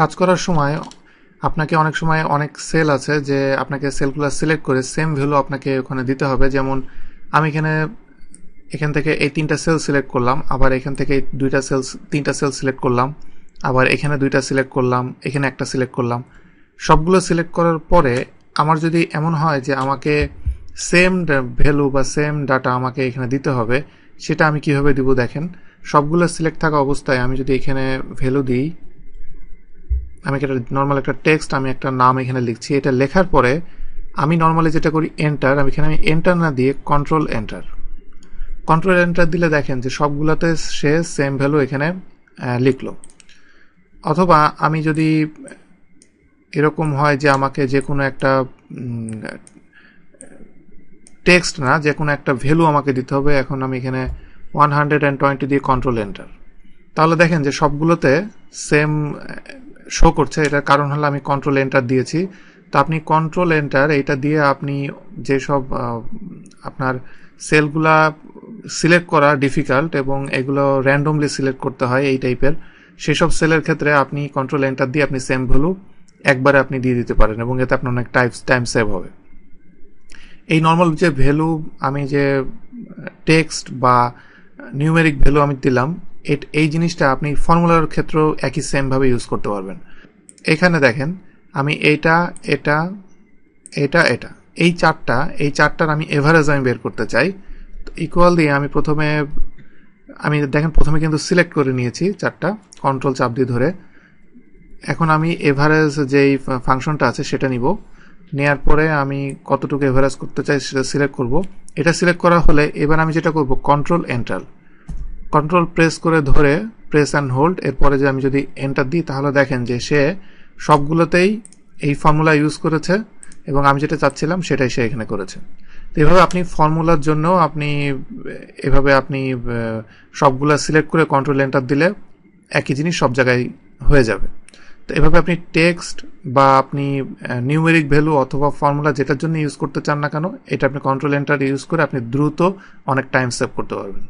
কাজ করার সময় আপনাকে অনেক সময় অনেক সেল আছে যে আপনাকে সেলগুলো সিলেক্ট করে সেম ভ্যালু আপনাকে ওখানে দিতে হবে। যেমন আমি এখানে, এখান থেকে এই তিনটা সেল সিলেক্ট করলাম, আবার এখান থেকে দুইটা সেল তিনটা সেল সিলেক্ট করলাম, আবার এখানে দুইটা সিলেক্ট করলাম, এখানে একটা সিলেক্ট করলাম। সবগুলো সিলেক্ট করার পরে আমার যদি এমন হয় যে আমাকে সেম ভ্যালু বা সেম ডাটা আমাকে এখানে দিতে হবে, সেটা আমি কীভাবে দিব দেখেন? সবগুলো সিলেক্ট থাকা অবস্থায় আমি যদি এখানে ভ্যালু দিই আমি একটা নর্মাল একটা টেক্সট আমি একটা নাম এখানে লিখছি। এটা লেখার পরে আমি নর্মালি যেটা করি এন্টার আমি এখানে আমি এন্টার না দিয়ে কন্ট্রোল এন্টার কন্ট্রোল এন্টার দিলে দেখেন যে সবগুলোতে সে সেম ভ্যালু এখানে লিখলো। অথবা আমি যদি এরকম হয় যে আমাকে যে কোনো একটা টেক্সট না, যে কোনো একটা ভ্যালু আমাকে দিতে হবে, এখন আমি এখানে ওয়ান হান্ড্রেড অ্যান্ড টোয়েন্টি দিয়ে কন্ট্রোল এন্টার তাহলে দেখেন যে সবগুলোতে সেম শো করছে, এটার কারণ হলো আমি কন্ট্রোল এন্টার দিয়েছি। তো আপনি কন্ট্রোল এন্টার এইটা দিয়ে আপনি যেসব আপনার সেলগুলা সিলেক্ট করা ডিফিকাল্ট এবং এগুলো র্যান্ডমলি সিলেক্ট করতে হয় এই টাইপের সেসব সেলের ক্ষেত্রে আপনি কন্ট্রোল এন্টার দিয়ে আপনি সেম ভ্যালু একবারে আপনি দিয়ে দিতে পারেন এবং এতে আপনার অনেক টাইপ টাইম সেভ হবে। এই নর্মাল যে ভ্যালু আমি যে টেক্সট বা নিউমেরিক ভ্যালু আমি দিলাম এই জিনিসটা আপনি ফর্মুলার ক্ষেত্রেও একই সেমভাবে ইউজ করতে পারবেন। এখানে দেখেন, আমি এটা এটা এটা এটা। এই চারটা, এই চারটার আমি এভারেজ আমি বের করতে চাই। ইকুয়াল দিয়ে আমি প্রথমে, আমি দেখেন, প্রথমে কিন্তু সিলেক্ট করে নিয়েছি চারটা কন্ট্রোল চাপ দিয়ে ধরে। এখন আমি এভারেজ যেই ফাংশনটা আছে সেটা নিব। নেয়ার পরে আমি কতটুকু এভারেজ করতে চাই সেটা সিলেক্ট করব। এটা সিলেক্ট করা হলে এবার আমি যেটা করব কন্ট্রোল এন্টার কন্ট্রোল প্রেস করে ধরে প্রেস অ্যান্ড হোল্ড এরপরে যে আমি যদি এন্টার দিই, তাহলে দেখেন যে সে সবগুলোতেই এই ফর্মুলা ইউজ করেছে এবং আমি যেটা চাচ্ছিলাম সেটাই সে এখানে করেছে। তো এভাবে আপনি ফর্মুলার জন্য আপনি, এভাবে আপনি সবগুলা সিলেক্ট করে কন্ট্রোল এন্টার দিলে একই জিনিস সব জায়গায় হয়ে যাবে। তো এভাবে আপনি টেক্সট বা আপনি নিউমেরিক ভ্যালু অথবা ফর্মুলা যেটার জন্য ইউজ করতে চান না কেন, এটা আপনি কন্ট্রোল এন্টার ইউজ করে আপনি দ্রুত অনেক টাইম সেভ করতে পারবেন।